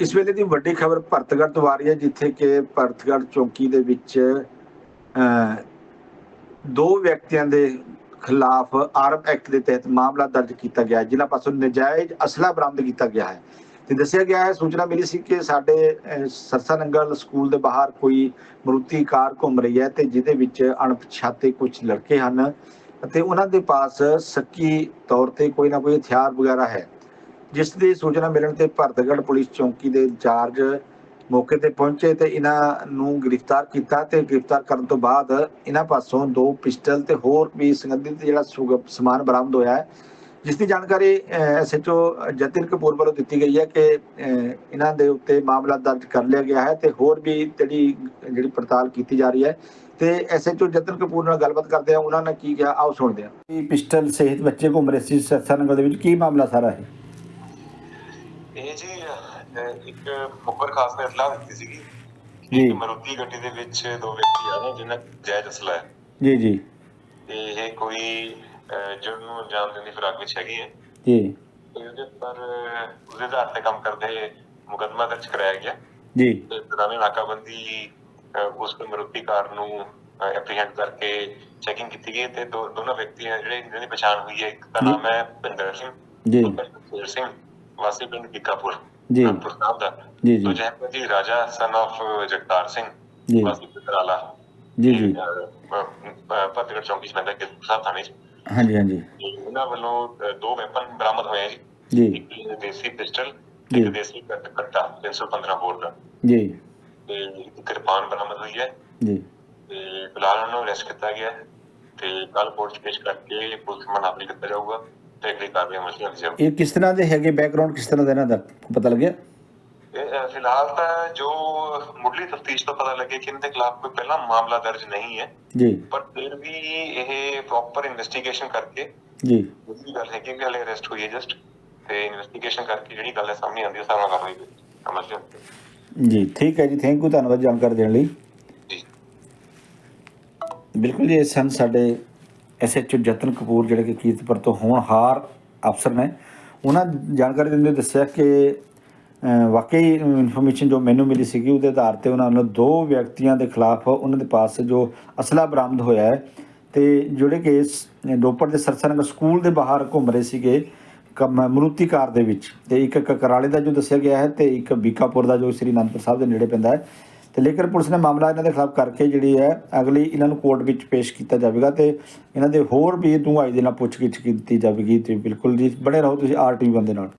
ਇਸ ਵੇਲੇ ਦੀ ਵੱਡੀ ਖਬਰ ਭਰਤਗੜ੍ਹ ਤੋਂ ਆ ਰਹੀ ਹੈ ਜਿੱਥੇ ਕਿ ਭਰਤਗੜ੍ਹ ਚੌਕੀ ਦੇ ਵਿੱਚ ਅਹ, ਦੋ ਵਿਅਕਤੀਆਂ ਦੇ ਖਿਲਾਫ ਆਰਮ ਐਕਟ ਦੇ ਤਹਿਤ ਮਾਮਲਾ ਦਰਜ ਕੀਤਾ ਗਿਆ ਹੈ, ਜਿਨ੍ਹਾਂ ਪਾਸੋਂ ਨਜਾਇਜ਼ ਅਸਲਾ ਬਰਾਮਦ ਕੀਤਾ ਗਿਆ ਹੈ। ਤੇ ਦੱਸਿਆ ਗਿਆ ਹੈ ਸੂਚਨਾ ਮਿਲੀ ਸੀ ਕਿ ਸਾਡੇ ਸਰਸਾ ਨੰਗਲ ਸਕੂਲ ਦੇ ਬਾਹਰ ਕੋਈ ਮਰੂਤੀ ਕਾਰ ਘੁੰਮ ਰਹੀ ਹੈ ਤੇ ਜਿਹਦੇ ਵਿੱਚ ਅਣਪਛਾਤੇ ਕੁਝ ਲੜਕੇ ਹਨ ਅਤੇ ਉਹਨਾਂ ਦੇ ਪਾਸ ਸੱਕੀ ਤੌਰ ਤੇ ਕੋਈ ਨਾ ਕੋਈ ਹਥਿਆਰ ਵਗੈਰਾ ਹੈ। ਜਿਸ ਦੀ ਸੂਚਨਾ ਮਿਲਣ ਤੇ ਭਰਤਗੜ੍ਹ ਪੁਲਿਸ ਚੌਂਕੀ ਦੇ ਇੰਚਾਰਜ ਮੌਕੇ ਤੇ ਪਹੁੰਚੇ ਤੇ ਇਹਨਾਂ ਨੂੰ ਗ੍ਰਿਫਤਾਰ ਕੀਤਾ ਤੇ ਗ੍ਰਿਫਤਾਰ ਕਰਨ ਤੋਂ ਬਾਅਦ ਇਹਨਾਂ ਪਾਸੋਂ ਦੋ ਪਿਸਟਲ ਤੇ ਹੋਰ ਵੀ ਸੰਬੰਧਿਤ ਜਿਹੜਾ ਸਮਾਨ ਬਰਾਮਦ ਹੋਇਆ ਹੈ। ਜਿਸ ਦੀ ਜਾਣਕਾਰੀ ਐਸਐਚਓ ਜਤਿਨ ਕਪੂਰ ਵੱਲੋਂ ਦਿੱਤੀ ਗਈ ਹੈ ਕਿ ਇਹਨਾਂ ਦੇ ਉੱਤੇ ਮਾਮਲਾ ਦਰਜ ਕਰ ਲਿਆ ਗਿਆ ਹੈ ਤੇ ਹੋਰ ਵੀ ਜਿਹੜੀ ਜਿਹੜੀ ਪੜਤਾਲ ਕੀਤੀ ਜਾ ਰਹੀ ਹੈ ਤੇ ਐਸਐਚਓ ਜਤਨ ਕਪੂਰ ਨਾਲ ਗੱਲਬਾਤ ਕਰਦੇ ਆ ਉਹਨਾਂ ਨੇ ਕੀ ਕਿਹਾ? ਆਓ ਸੁਣਦੇ ਆ ਪਿਸਟਲ ਸਹਿਤ ਬੱਚੇ ਘੁੰਮ ਰਹੇ ਸੀ ਸਤਸੰਗ ਦੇ ਵਿੱਚ ਕੀ ਮਾਮਲਾ ਸਾਰਾ ਹੈ ਇਹ ਜੀ ਅਹ, ਇੱਕ ਮੁਖਬਰ ਖਾਸ ਨੇ ਇਤਲਾਹ ਦਿੱਤੀ ਸੀਗੀ ਜੀ। ਕਿ ਮਰੂਤੀ ਗੱਡੀ ਦੇ ਵਿੱਚ ਦੋ ਵਿਅਕਤੀ ਆ ਨੇ ਜਿਨ੍ਹਾਂ ਜਾਇਜ਼ ਅਸਲਾ ਹੈ। ਜੀ ਜੀ। ਤੇ ਇਹ ਕੋਈ ਅਹ, ਜੁਰਮ ਨੂੰ ਅੰਜਾਮ ਦੇਣ ਦੀ ਫਿਰਾਕ ਵਿੱਚ ਹੈਗੀ ਹੈ। ਜੀ। ਤੇ ਉਹਦੇ ਪਰ ਅਹ, ਉਹਦੇ ਆਧਾਰ ਤੇ ਕੰਮ ਕਰਦੇ ਮੁਕੱਦਮਾ ਦਰਜ ਕਰਾਇਆ ਗਿਆ। ਜੀ। ਤੇ ਦੌਰਾਨੇ ਨਾਕਾਬੰਦੀ ਅਹ, ਉਸ ਮਰੂਤੀ ਕਾਰ ਨੂੰ ਐਪਰੀਹੈਂਡ ਕਰਕੇ ਚੈਕਿੰਗ ਕੀਤੀ ਗਈ ਤੇ ਦੋ ਦੋਨੋਂ ਵਿਅਕਤੀ ਹੈ ਜਿਹੜੇ ਜਿਹਨਾਂ ਦੀ ਪਛਾਣ ਹੋਈ ਹੈ ਇੱਕ ਦਾ। ਨਾਮ ਹੈ ਭਿੰਦਰ ਸਿੰਘ ਜੀ। ਭਿੰਦਰ ਸਿੰਘ ਵਾਸੀ ਪਿੰਡ ਕਿਕਾਪੁਰ ਜੀ। ਰਾਮਪੁਰ ਸਾਹਿਬ ਦਾ। ਜੀ ਜੀ। ਦੂਜਾ ਹੈ ਜੀ ਰਾਜਾ ਸਨ of ਜਗਤਾਰ ਸਿੰਘ ਜੀ। ਵਾਸੀ ਪਿੰਡਰਾਲਾ ਜੀ ਜੀ। ਪਤਗੜ ਚੌਂਕੀ ਚ ਪੈਂਦਾ ਕਿਸ ਸਾਹਿਬ ਥਾਣੇ ਚ। ਹਾਂਜੀ ਹਾਂਜੀ। ਤੇ ਇਹਨਾਂ ਵੱਲੋਂ ਦੋ ਵੈਪਨ ਬਰਾਮਦ ਹੋਏ ਜੀ। ਜੀ। ਇੱਕ ਦੇਸੀ ਪਿਸਟਲ। ਇੱਕ ਦੇਸੀ ਕੱਟ ਕੱਟਾ 315 ਬੋਰ ਦਾ। ਜੀ। ਤੇ ਇੱਕ ਕਿਰਪਾਨ ਬਰਾਮਦ ਹੋਈ ਹੈ। ਜੀ। ਤੇ ਫਿਲਹਾਲ ਉਹਨਾਂ ਨੂੰ ਅਰੈਸਟ ਕੀਤਾ ਗਿਆ। ਤੇ ਕੱਲ ਕੋਰਟ ਚ ਪੇਸ਼ ਕਰਕੇ ਪੁਲਿਸ ਮਨ ਆਪਣੀ ਕੀਤਾ ਜਾਊਗਾ। ਅਮਲ ਚ ਲਿਆਂਦੀ ਜਾਊਗੀ ਇਹ ਕਿਸ ਤਰ੍ਹਾਂ ਦੇ ਹੈਗੇ ਬੈਕਗ੍ਰਾਉਂਡ ਕਿਸ ਤਰ੍ਹਾਂ ਦਾ ਇਹਨਾਂ ਦਾ ਪਤਾ ਲੱਗਿਆ? ਫਿਲਹਾਲ ਤਾਂ ਜੋ ਮੁੱਢਲੀ ਤਫਤੀਸ਼ ਤੋਂ ਪਤਾ ਲੱਗਿਆ ਕਿ ਇਹਨਾਂ ਦੇ ਖਿਲਾਫ ਕੋਈ ਪਹਿਲਾ ਮਾਮਲਾ ਦਰਜ ਨਹੀਂ ਹੈ। ਜੀ। ਪਰ ਫਿਰ ਵੀ ਇਹ ਪ੍ਰੋਪਰ ਇਨਵੈਸਟੀਗੇਸ਼ਨ ਕਰਕੇ ਜੀ। ਜਿਹੜੀ ਗੱਲ ਹੈ ਕਿ ਹਲੇ ਅਰੈਸਟ ਹੋਈ ਹੈ ਜਸਟ ਤੇ ਇਨਵੈਸਟੀਗੇਸ਼ਨ ਕਰਕੇ ਜਿਹੜੀ ਗੱਲ ਹੈ ਸਾਹਮਣੇ ਆਉਂਦੀ ਹੈ ਸਾਰਾ ਕਾਰਵਾਈ ਲਿਆਂਦੀ ਜੀ ਠੀਕ ਹੈ ਜੀ। ਥੈਂਕ ਯੂ ਧੰਨਵਾਦ ਜਾਣਕਾਰੀ ਦੇਣ ਲਈ। ਜੀ। ਬਿਲਕੁਲ ਜੀ ਇਹ ਸਨ ਸਾਡੇ ਐਸਐਚਓ ਜਤਨ ਕਪੂਰ ਜਿਹੜੇ ਕਿ ਕੀਰਤਪੁਰ ਤੋਂ ਹੋਣਹਾਰ ਅਫਸਰ ਨੇ, ਉਹਨਾਂ ਜਾਣਕਾਰੀ ਦਿੰਦੇ ਹੋਏ ਦੱਸਿਆ ਕਿ ਵਾਕਈ ਇਨਫੋਰਮੇਸ਼ਨ ਜੋ ਮੈਨੂੰ ਮਿਲੀ ਸੀਗੀ ਉਹਦੇ ਆਧਾਰ ਤੇ ਉਹਨਾਂ ਨੂੰ ਦੋ ਵਿਅਕਤੀਆਂ ਦੇ ਖਿਲਾਫ ਉਹਨਾਂ ਦੇ ਪਾਸ ਜੋ ਅਸਲਾ ਬਰਾਮਦ ਹੋਇਆ ਹੈ ਤੇ ਜਿਹੜੇ ਕਿ ਰੋਪੜ ਦੇ ਸਰਸਨਗਰ ਸਕੂਲ ਦੇ ਬਾਹਰ ਘੁੰਮ ਰਹੇ ਸੀਗੇ ਕਮ- ਮਰੂਤੀ ਕਾਰ ਦੇ ਵਿੱਚ ਤੇ ਇੱਕ ਕਕਰਾਲੇ ਦਾ ਜੋ ਦੱਸਿਆ ਗਿਆ ਹੈ ਤੇ ਇੱਕ ਬੀਕਾਪੁਰ ਦਾ ਜੋ ਸ੍ਰੀ ਅਨੰਦਪੁਰ ਸਾਹਿਬ ਦੇ ਨੇੜੇ ਪੈਂਦਾ ਹੈ ਤੇ ਲੇਕਿਨ ਪੁਲਿਸ ਨੇ ਮਾਮਲਾ ਇਹਨਾਂ ਦੇ ਖਿਲਾਫ ਕਰਕੇ ਜਿਹੜੀ ਹੈ, ਅਗਲੀ ਇਹਨਾਂ ਨੂੰ ਕੋਰਟ ਵਿੱਚ ਪੇਸ਼ ਕੀਤਾ ਜਾਵੇਗਾ ਤੇ ਇਹਨਾਂ ਦੇ ਹੋਰ ਵੀ ਡੂੰਘਾਈ ਦੇ ਨਾਲ ਪੁੱਛਗਿੱਛ ਕੀਤੀ ਜਾਵੇਗੀ ਤੇ ਬਿਲਕੁਲ ਜੀ, ਬਣੇ ਰਹੋ ਤੁਸੀਂ ਆਰਟੀਵੀ ਬੰਦੇ ਨਾਲ।